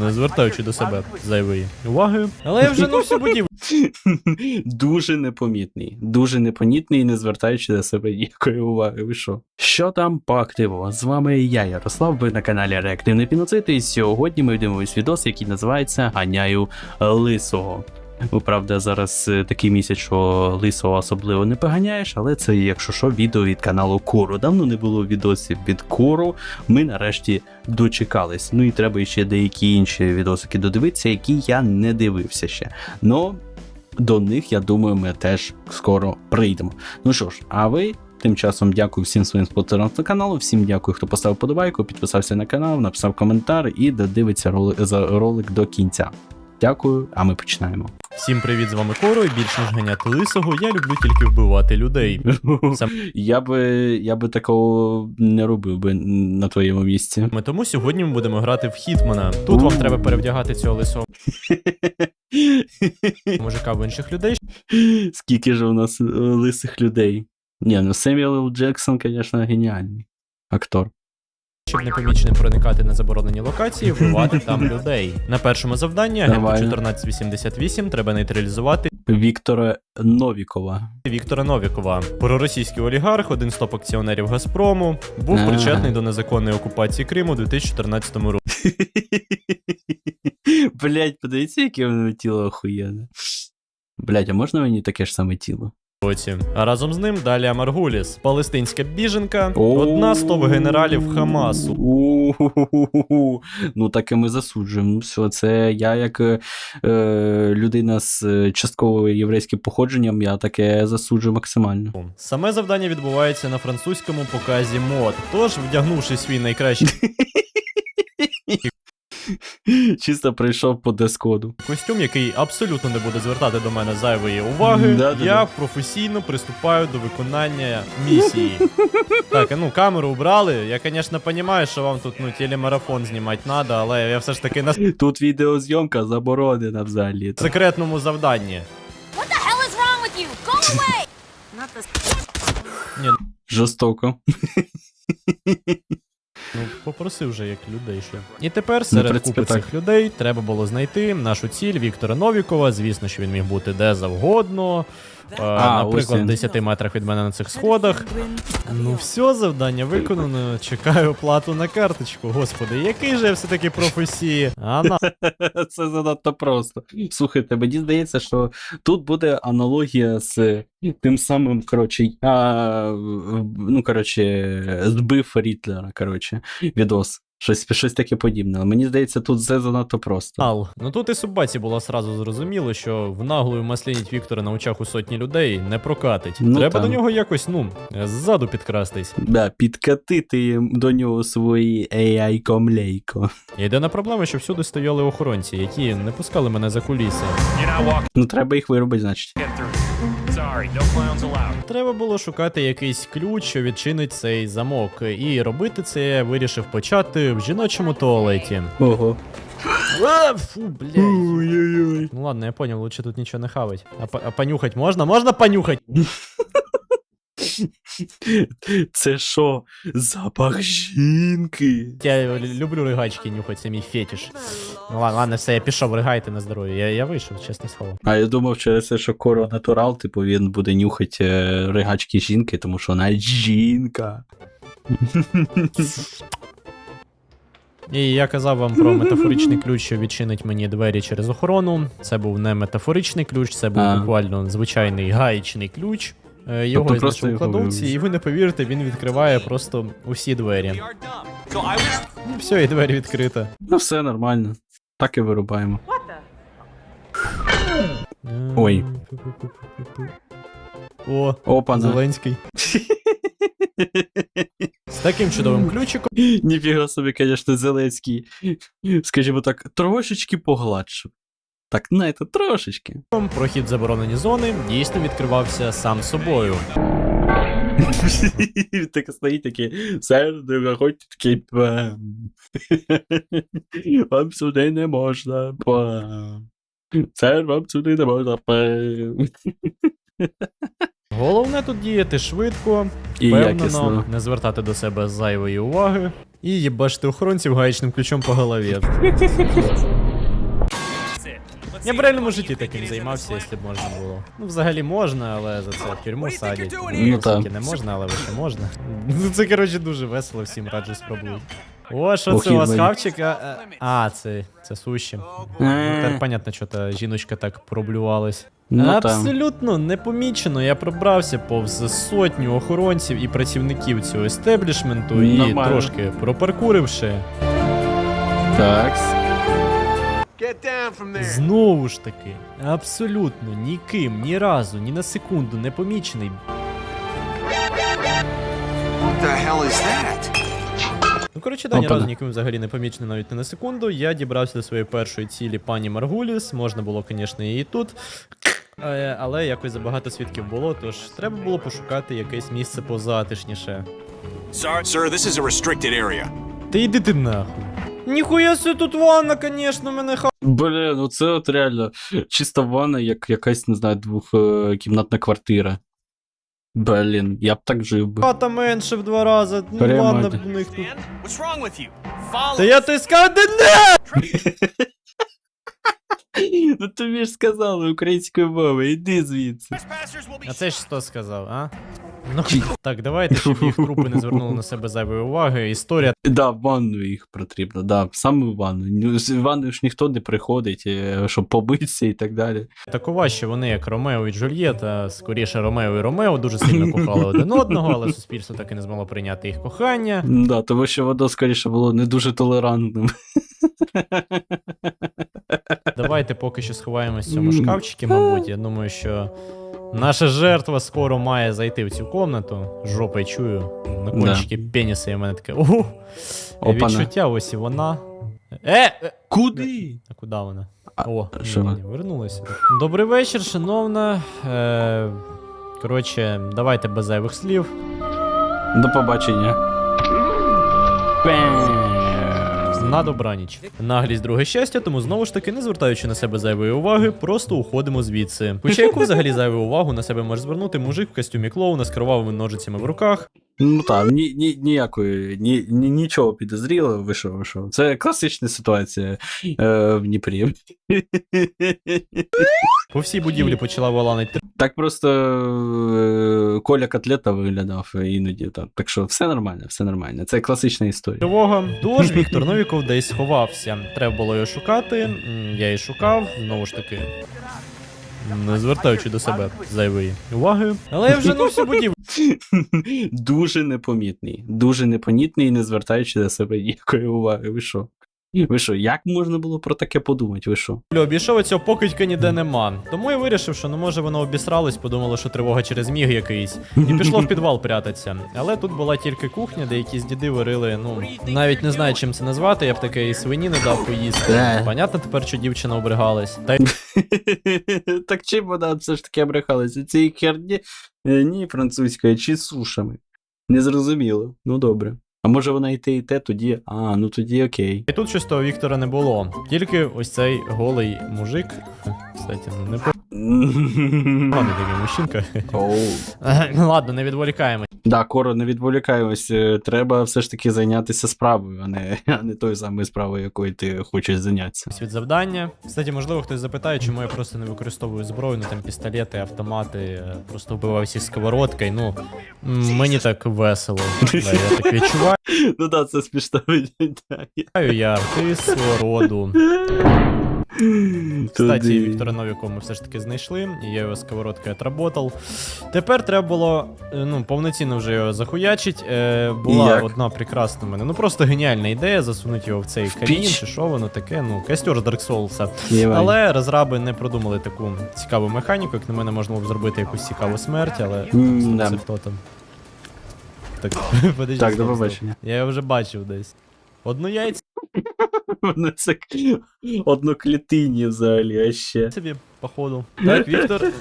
не звертаючи до себе зайвої уваги. Але я вже ну всю будівлю. Дуже непомітний. Дуже непомітний, не звертаючи до себе ніякої уваги. Ви що? Що там по активу? З вами я, Ярослав, ви на каналі Реактивний Піноцит, і сьогодні ми дивимось відос, який називається Ганяю лисого. Правда, зараз е, такий місяць, що лисого особливо не поганяєш, але це, якщо що, відео від каналу Куру. Давно не було відосів від Куру. Ми нарешті дочекались. Ну і треба ще деякі інші відосики додивитися, які я не дивився ще. Но до них, я думаю, ми теж скоро прийдемо. Ну що ж, а ви. Тим часом дякую всім своїм спонсорам на каналу, всім дякую, хто поставив подобайку, підписався на канал, написав коментар і додивиться ролик, ролик до кінця. Дякую, а ми починаємо. Всім привіт, з вами Коро, і більш ніж ганяти лисого, я люблю тільки вбивати людей. Сам- Я би, я би такого не робив би на твоєму місці. Ми Тому сьогодні ми будемо грати в Хітмана. Тут вам треба перевдягати цього лисого мужика в інших людей, Скільки ж у нас е, лисих людей? Ні, ну Семюел Джексон, звісно, геніальний актор. Щоб непоміченим проникати на заборонені локації, вбивати там людей. На першому завданні агенту Нормально. 1488 треба нейтралізувати Віктора Новікова. Віктора Новікова. Проросійський олігарх, один з топ-акціонерів Газпрому, був Ага. причетний до незаконної окупації Криму у 2014 році. Блять, подивіться, яке в нього тіло охуєнне. Блять, а можна мені таке ж саме тіло? А разом з ним Далія Маргуліс, палестинська біженка, одна з топ-генералів Хамасу. У-ху-ху-ху. Ну так і ми засуджуємо. Все, це я, як е, е, людина з е, частково єврейським походженням, я таке засуджую максимально. Саме завдання відбувається на французькому показі мод. Тож, вдягнувши свій найкращий Чисто прийшов по дескоду. костюм, який абсолютно не буде звертати до мене зайвої уваги, Да-да-да. я професійно приступаю до виконання місії. Так, а ну камеру убрали. Я, звісно, розумію, що вам тут ну телемарафон знімати треба, але я все ж таки на Тут відеозйомка заборонена взагалі. секретному завданні. What the hell is wrong with you? Go away! Not the Жорстоко. Ну, попросив вже як людей ще. І тепер серед ну, купи цих людей треба було знайти нашу ціль Віктора Новікова. Звісно, що він міг бути де завгодно. А, наприклад, ось в він. 10 метрах від мене на цих сходах. Ну, все, завдання виконано. Чекаю плату на карточку. Господи, який же я все-таки професії. А на Це занадто просто. Слухайте, мені здається, що тут буде аналогія з тим самим, коротше, я, ну, коротше, збив Рітлера, коротше, відос. Щось, щось таке подібне. Але мені здається, тут все занадто просто. Ал. Ну тут і Суббаці було сразу зрозуміло, що в наглою масляніть Віктора на очах у сотні людей не прокатить. Ну, Треба там. до нього якось, ну, ззаду підкрастись. Да, підкатити до нього свої AI-комлейко. Єдина проблема, що всюди стояли охоронці, які не пускали мене за куліси. Ну, треба їх виробити, значить. Треба було шукати якийсь ключ, що відчинить цей замок. І робити це я вирішив почати в жіночому туалеті. Ого. А, фу, блядь. Ой-ой-ой. Ну ладно, я понял, лучше тут нічого не хавать. А, по- а понюхать можна? Можна понюхать? Це що? Запах жінки. Я люблю ригачки нюхати, це мій фетиш. Ну ладно, ладно, все, я пішов, ригайте на здоров'я. Я, я вийшов, чесне слово. А я думав, через те, що Коро натурал, типу, він буде нюхати е, ригачки жінки, тому що вона жінка. І я казав вам про метафоричний ключ, що відчинить мені двері через охорону. Це був не метафоричний ключ, це був А. буквально звичайний гаєчний ключ. Е, Його Тобто просто його кладовці, і ви не повірите, він відкриває просто усі двері. Ну, все, і двері відкрита. Ну, все нормально. Так і вирубаємо. Е, Ой. О, Опана. Зеленський. З таким чудовим ключиком Ніфіга собі, звісно, Зеленський. Скажімо так, трошечки погладшив. Так, знаєте, трошечки. прохід заборонені зони дійсно відкривався сам собою. Він так стоїть такий, сер, не виходьте такий. Вам сюди не можна. Сер, вам сюди не можна. Головне тут діяти швидко, впевнено, не звертати до себе зайвої уваги. і їбашити охоронців гаєчним ключом по голові. Я б в реальному житті таким займався, якщо б можна було. Ну, взагалі можна, але за це в тюрму садять. Ну, так. не можна, але ще можна. Ну це, коротше, дуже весело, всім раджу спробувати. О, що це у вас хавчик? А, а, це, це суші. Е. так понятно, що та жіночка так проблювалась. Ну, там. Абсолютно непомічено. Я пробрався повз сотню охоронців і працівників цього естеблішменту і Нормально. трошки пропаркуривши. Так. Знову ж таки, абсолютно ніким, ні разу, ні на секунду не помічений. What the hell is that? Ну, коротше, да, ні разу ніким взагалі не помічений навіть не на секунду. Я дібрався до своєї першої цілі пані Маргуліс. Можна було, звісно, її тут. Е, Але якось забагато свідків було, тож треба було пошукати якесь місце позатишніше. Sir, sir, this is a restricted area. Та йди ти нахуй. Ніхуя себе тут ванна, конечно, мене ха. Блін, ну це от реально чиста ванна, як якась, не знаю, двохкімнатна квартира. Блін, я б так жив би. Хата менше в два рази. Ну, Прямо ванна б в них тут. What's wrong with you? Та я сказав, де не! Ну тобі ж сказали українською мовою, іди звідси. А це ж хто сказав, а? Ну, так, давайте, щоб їх трупи не звернули на себе зайвої уваги. Історія Да, в ванну їх потрібно, да, саме в ванну. Ну, з ванну ж ніхто не приходить, е, щоб побитися і так далі. такова, що вони, як Ромео і Джульєта, скоріше Ромео і Ромео, дуже сильно кохали один одного, але суспільство так і не змогло прийняти їх кохання. Да, тому що воно скоріше було не дуже толерантним. Давайте поки що сховаємось в цьому шкафчику, мабуть. Я думаю, що наша жертва скоро має зайти в цю комнату. Жопою чую. На кончики пеніса і мене таке. Угу. Відчуття, ось і вона. Е! е, Куди? А куди вона? О, що вернулася. Добрий вечір, шановна. Е, коротше, давайте без зайвих слів. До побачення. Пем. На добраніч. Наглість друге щастя, тому знову ж таки, не звертаючи на себе зайвої уваги, просто уходимо звідси. Хоча яку взагалі зайву увагу на себе може звернути мужик в костюмі клоуна з кровавими ножицями в руках. Ну так, ні, ні, ніякої, ні, ні, нічого підозрілого, вийшов, вийшов. Це класична ситуація е, в Дніпрі. По всій будівлі почала валанити Так просто е, Коля котлета виглядав іноді. Так, так що все нормально, все нормально. Це класична історія. тривога. Тож Віктор Новіков десь сховався. Треба було його шукати. М, Я її шукав, знову ж таки. Не звертаючи до себе зайвої уваги. Але я вже на всю будівлю дуже непомітний. Дуже непомітний не звертаючи до себе ніякої уваги. Ви що? Ви що, як можна було про таке подумати? Ви що? обійшов і цього покидька ніде нема. Тому я вирішив, що ну може воно обісралось, подумало, що тривога через міг якийсь, і пішло в підвал прятатися. Але тут була тільки кухня, де якісь діди варили. Ну навіть не знаю, чим це назвати. Я б таке і свині не дав поїсти. Е. Понятно, тепер що дівчина обригалась. Та й так чим вона все ж таки обрехалася? Цієї херні? Е, Ні, французькою, чи сушами? Незрозуміло. Ну добре. А може вона і те, і те, тоді. А, ну тоді окей. І тут щось того Віктора не було. Тільки ось цей голий мужик. Кстати, ну не поганий такий мужчинка. Ну ладно, не відволікаємо. Да, коро, не відволікаємось. Е, Треба все ж таки зайнятися справою, а не, а не тою самою справою, якою ти хочеш зайнятися. від завдання. Кстати, можливо, хтось запитає, чому я просто не використовую зброю, ну там пістолети, автомати, е, просто вбивав всіх сковородкою. Ну мені так весело. Я так відчуваю. Ну так, це смішно виглядає. Я артист свого роду. Кстати, Віктора Новікова ми все ж таки знайшли, і я його сковородкою отработав. Тепер треба було е, ну, повноцінно вже його захуячить. Е, була Як? одна прекрасна в мене. Ну просто геніальна ідея засунути його в цей камін, чи що воно таке, ну, костер з Dark Souls. Євай. Але розраби не продумали таку цікаву механіку, як на мене можна було б зробити якусь цікаву смерть, але це да. хто там? Так, подожди, Так, до стоп. побачення. Я його вже бачив десь. Одну яйця Воно це одноклітинні взагалі, а ще. собі, походу. Так, Віктор.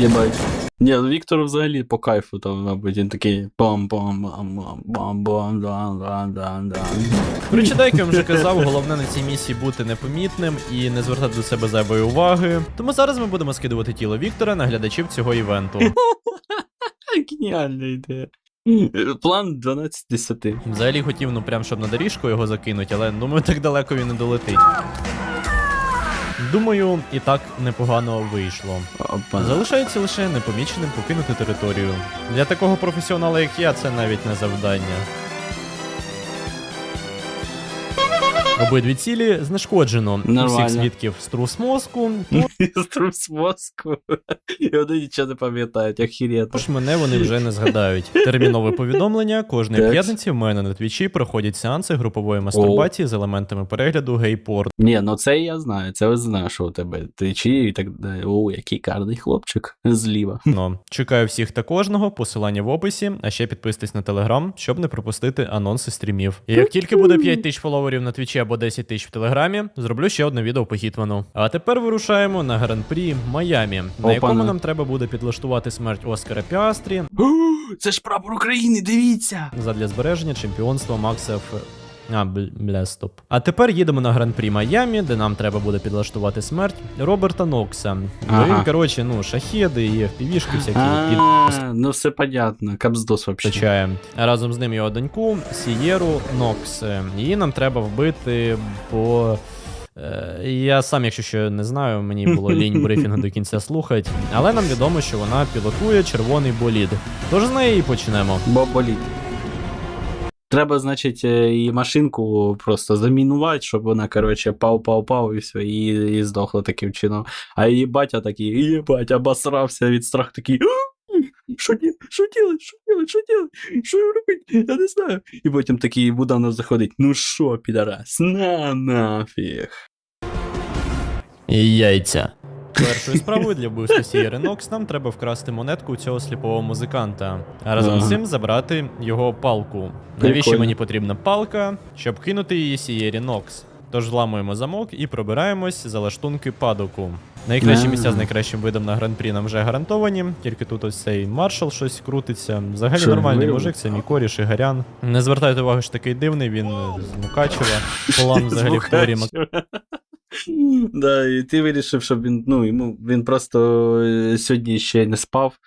Єбать. Ні, ну Віктор взагалі по кайфу там, мабуть, він такий бам бам бам бам бам бам дам дам дам дам як я вже казав, головне на цій місії бути непомітним і не звертати до себе зайвої уваги. Тому зараз ми будемо скидувати тіло Віктора на глядачів цього івенту. Геніальна ідея. План 12 з 10. Взагалі хотів, ну прям щоб на доріжку його закинуть, але думаю, так далеко він не долетить. Думаю, і так непогано вийшло. Опа. Залишається лише непоміченим покинути територію. Для такого професіонала, як я, це навіть не завдання. Обидві цілі знешкоджено. Нормально. Усіх свідків струс мозку, Струс мозку. І вони нічого не пам'ятають, охеренно. тож мене вони вже не згадають. Термінове повідомлення кожної п'ятниці в мене на твічі проходять сеанси групової мастурбації з елементами перегляду гей-порн. Ні, ну це я знаю, це я знаю, що у тебе твічі і так далі. О, який карний хлопчик зліва. Ну, чекаю всіх та кожного, посилання в описі, а ще підписуйтесь на телеграм, щоб не пропустити анонси стрімів. І як тільки буде 5 тисяч фоловерів на твічі або 10 тисяч в телеграмі, зроблю ще одне відео по Хітману. А тепер вирушаємо на гран-прі Майамі, на якому якому нам треба буде підлаштувати смерть Оскара Піастрі Це ж прапор України, дивіться! задля збереження чемпіонства Макса Ф. А, бля, стоп. А тепер їдемо на гран-прі Майамі, де нам треба буде підлаштувати смерть Роберта Нокса. Бо Ага. він, коротше, ну, шахеди і FPV-шки всякі під ну все понятно, капздос вообще. Разом з ним його доньку Сієру Нокс. Її нам треба вбити, бо. е, Я сам, якщо що не знаю, мені було лінь брифінг до кінця слухати, але нам відомо, що вона пілотує червоний болід. Тож з неї і почнемо. Бо болить. Треба, значить, е, її машинку просто замінувати, щоб вона, коротше, пау-пау-пау і все, і, і здохла таким чином. А її батя такий, їбать, обосрався від страху такий. Що ді- що делать, що делать, що делать, що робити, я не знаю. І потім такий Буданов заходить, ну що, підарас, на нафіг. Яйця. Першою справою для вбивства Сієри Нокс нам треба вкрасти монетку у цього сліпого музиканта, а разом з Ага. цим забрати його палку. Навіщо Прикольно. мені потрібна палка? Щоб кинути її Сієрі Нокс. Тож зламуємо замок і пробираємось за лаштунки падоку. Найкращі місця з найкращим видом на гран-прі нам вже гарантовані, тільки тут ось цей маршал щось крутиться. Взагалі Що, нормальний виявили? мужик, це мій коріш Ігарян. Не звертайте увагу, що такий дивний, він е, з Мукачева. План взагалі в теорії Да, і ти вирішив, щоб він, ну, йому він просто е, сьогодні ще не спав.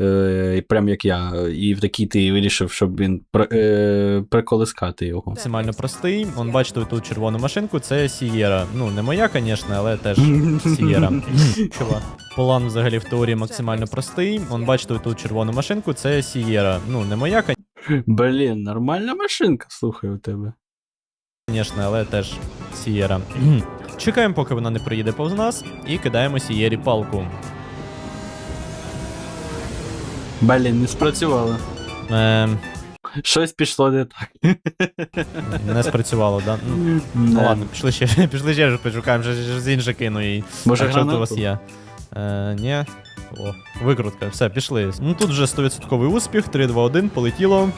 Е, прям як я, і в такий ти вирішив, щоб він пр- е, приколискати його. максимально простий. Он бачите тут червону машинку, це Сієра. Ну, не моя, звісно, але теж Сієра. Чувак. План взагалі в теорії максимально простий. Он бачите тут червону машинку, це Сієра. Ну, не моя, Блін, нормальна машинка, слухай у тебе. звісно, але теж Сієра. Чекаємо, поки вона не приїде повз нас, і кидаємо Сієрі палку. Блін, не спрацювало. Ем, Щось пішло не так. не спрацювало, да? Ну, Ну ладно, пішли ще, пішли ще ж почукаємо, вже ж з інше кину їй. Може, так, що тут у гранату? вас є? Е, ні. О, викрутка, все, пішли. Ну тут вже 100% успіх, 3, 2, 1, полетіло.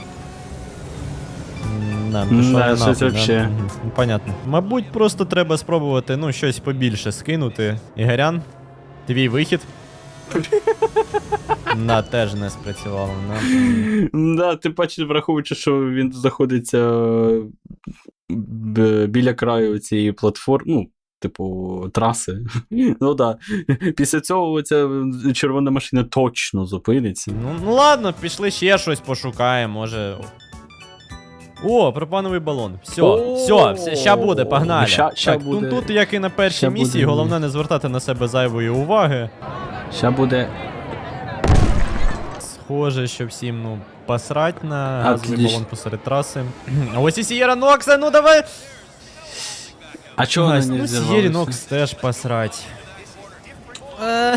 Да, щось вообще. Ну, Понятно. Мабуть, просто треба спробувати, ну, щось побільше скинути. Ігорян, твій вихід. На, теж не спрацювало. На. Да, ти бачиш, враховуючи, що він знаходиться біля краю цієї платформи, ну, типу, траси. Ну да. Після цього ця червона машина точно зупиниться. Ну, ну ладно, пішли ще щось пошукаємо, може. О, пропановий балон. Все, О, все, все, ща буде, погнали. ща- ща так, буде. тут, як і на першій Ща місії, буде. головне не звертати на себе зайвої уваги. Ща буде. Схоже, що всім, ну, посрать на газовий балон посеред траси. А ось і Сієра Нокса, ну давай! А чого вона не ну, Сієрі? Нокс теж посрать. Е,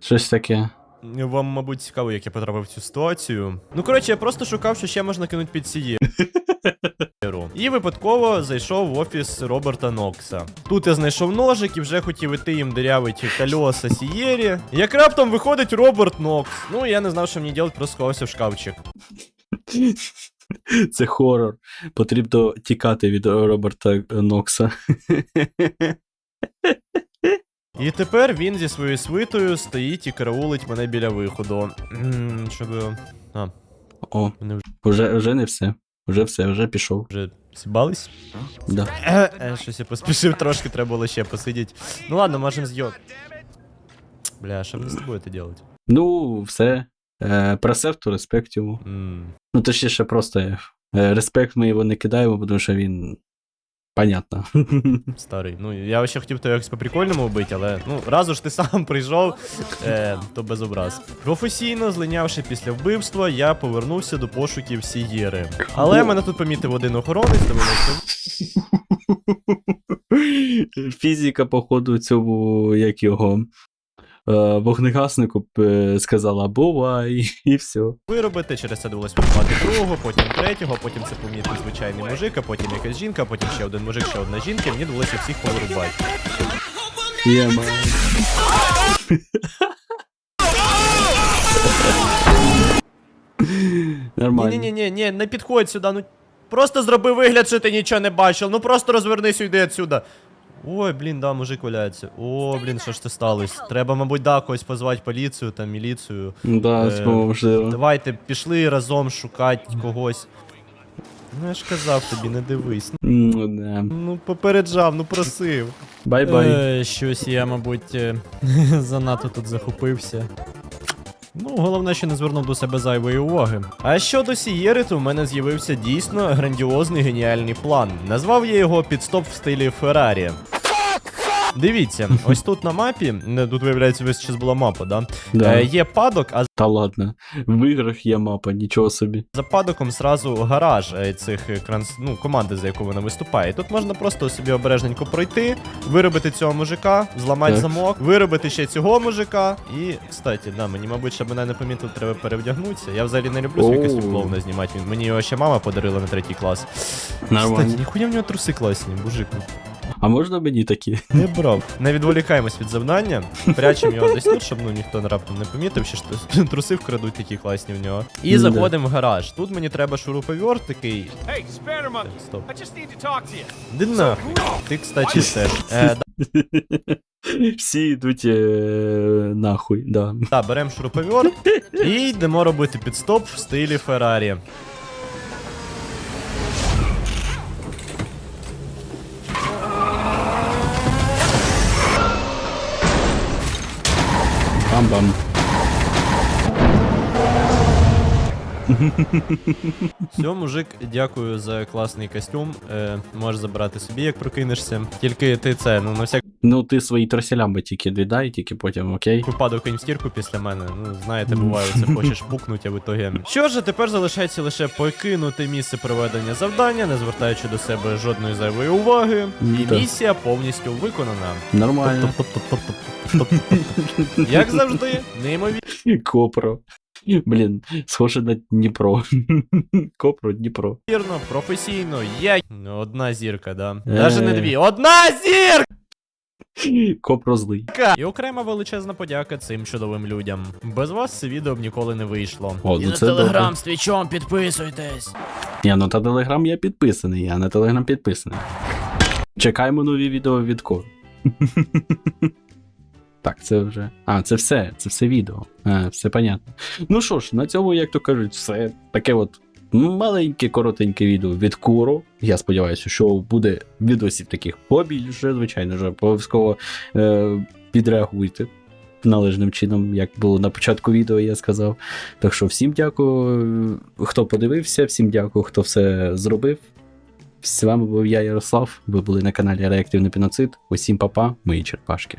Щось таке. Вам, мабуть, цікаво, як я потрапив в цю ситуацію. Ну, коротше, я просто шукав, що ще можна кинути під Сієру. І випадково зайшов в офіс Роберта Нокса. Тут я знайшов ножик і вже хотів іти їм дирявити кольоса Сієрі. Як раптом виходить Роберт Нокс. Ну, я не знав, що мені робити, просто сховався в шкафчик. Це хорор. Потрібно тікати від Роберта Нокса. І тепер він зі своєю свитою стоїть і караулить мене біля виходу. Щоб. А, О, вони вже- вже, вже не все. Вже все, вже пішов. вже сібались? Да. Е, е, щось я поспішив трошки, треба було ще посидіти. Ну ладно, можемо з'йот. Бля, що мені з тобою це делать? Ну, все. Е, Пресефту, респект йому. М. Ну, точніше, просто е, респект ми його не кидаємо, тому що він. Понятно. Старий. Ну, я ще хотів тебе якось по-прикольному вбити, але ну, разу ж ти сам прийшов, е, то без образ. Професійно злинявши після вбивства, я повернувся до пошуків Сієри. Але мене тут помітив один охоронець, довелося Фізика, походу, цьому, як його. Е, Вогнегаснику е, сказала бувай, і все. виробити, через це довелось вбивати другого, потім третього, потім це помітив звичайний мужик, а потім якась жінка, потім ще один мужик, ще одна жінка, і мені довелося всіх повирубати. Нормально. Ні-ні-ні, ні, не підходь сюди, ну просто зроби вигляд, що ти нічого не бачив, ну просто розвернись і йди отсюда. Ой, блін, да, мужик валяється. О, блін, що ж це сталося? Треба, мабуть, да, когось позвати поліцію, там, міліцію. Да, Е, можливо. Давайте пішли разом шукати когось. Ну я ж казав тобі, не дивись. Ну, да. Ну, попереджав, ну просив. Бай-бай. Е, щось я, мабуть, е, занадто тут захопився. Ну, головне, що не звернув до себе зайвої уваги. А щодо Сієри, то в мене з'явився дійсно грандіозний геніальний план. Назвав я його підстоп в стилі Феррарі. Дивіться, ось тут на мапі, тут виявляється, весь час була мапа, да? Да. Е, є падок, а Та ладно. В іграх є мапа, нічого собі. за падоком зразу гараж е, цих е, ну, команди, за яку вона виступає. Тут можна просто собі обережненько пройти, виробити цього мужика, зламати Так. замок, виробити ще цього мужика. І, кстати, да, мені, мабуть, щоб мене не помітили, треба перевдягнутися. Я взагалі не люблю свій костюм клоуна знімати. Мені його ще мама подарила на третій клас. Нормально. Кстати, ніхуя в нього труси класні, мужику. А можна мені такі? Не брав. Не відволікаємось від завдання. Прячемо його десь тут, щоб ну ніхто раптом не помітив, що труси вкрадуть такі класні в нього. І да. заходимо в гараж. Тут мені треба шуруповерт такий. Стоп. I just need to talk to you. Де нахуй? Ти, кстати, теж. Е, Всі йдуть е, нахуй, да. да, беремо шуруповерт і йдемо робити підстоп в стилі Феррарі. Бам-бам. Все, мужик, дякую за класний костюм. Е, можеш забрати собі, як прокинешся. Тільки ти це, ну на всякий Ну, ти свої троселям би тільки віддай, тільки потім, окей? випадок кинь в стірку після мене. Ну, знаєте, буває, це хочеш пукнуть, а в ітогі. Що ж, тепер залишається лише покинути місце проведення завдання, не звертаючи до себе жодної зайвої уваги. І місія повністю виконана. Нормально. Як завжди, неймовірно. Копро. Блін, схоже на Дніпро. Копро, Дніпро. Вірно, професійно, я. Одна зірка, да. Даже не дві. Одна зірка! Копро злий. І окрема величезна подяка цим чудовим людям. Без вас це відео б ніколи не вийшло. О, І ну на це телеграм добре. з твічом підписуйтесь. Ні, ну та телеграм я підписаний, я на телеграм підписаний. Чекаємо нові відео від Кор. Так, це вже. А, це все, це все відео. А, все понятно. Ну що ж, на цьому, як то кажуть, все таке от маленьке, коротеньке відео від Куру. Я сподіваюся, що буде відосів таких побільше, звичайно ж, обов'язково е, підреагуйте належним чином, як було на початку відео, я сказав. Так що всім дякую, хто подивився, всім дякую, хто все зробив. З вами був я, Ярослав. Ви були на каналі Реактивний Піноцид. Усім папа, мої черпашки.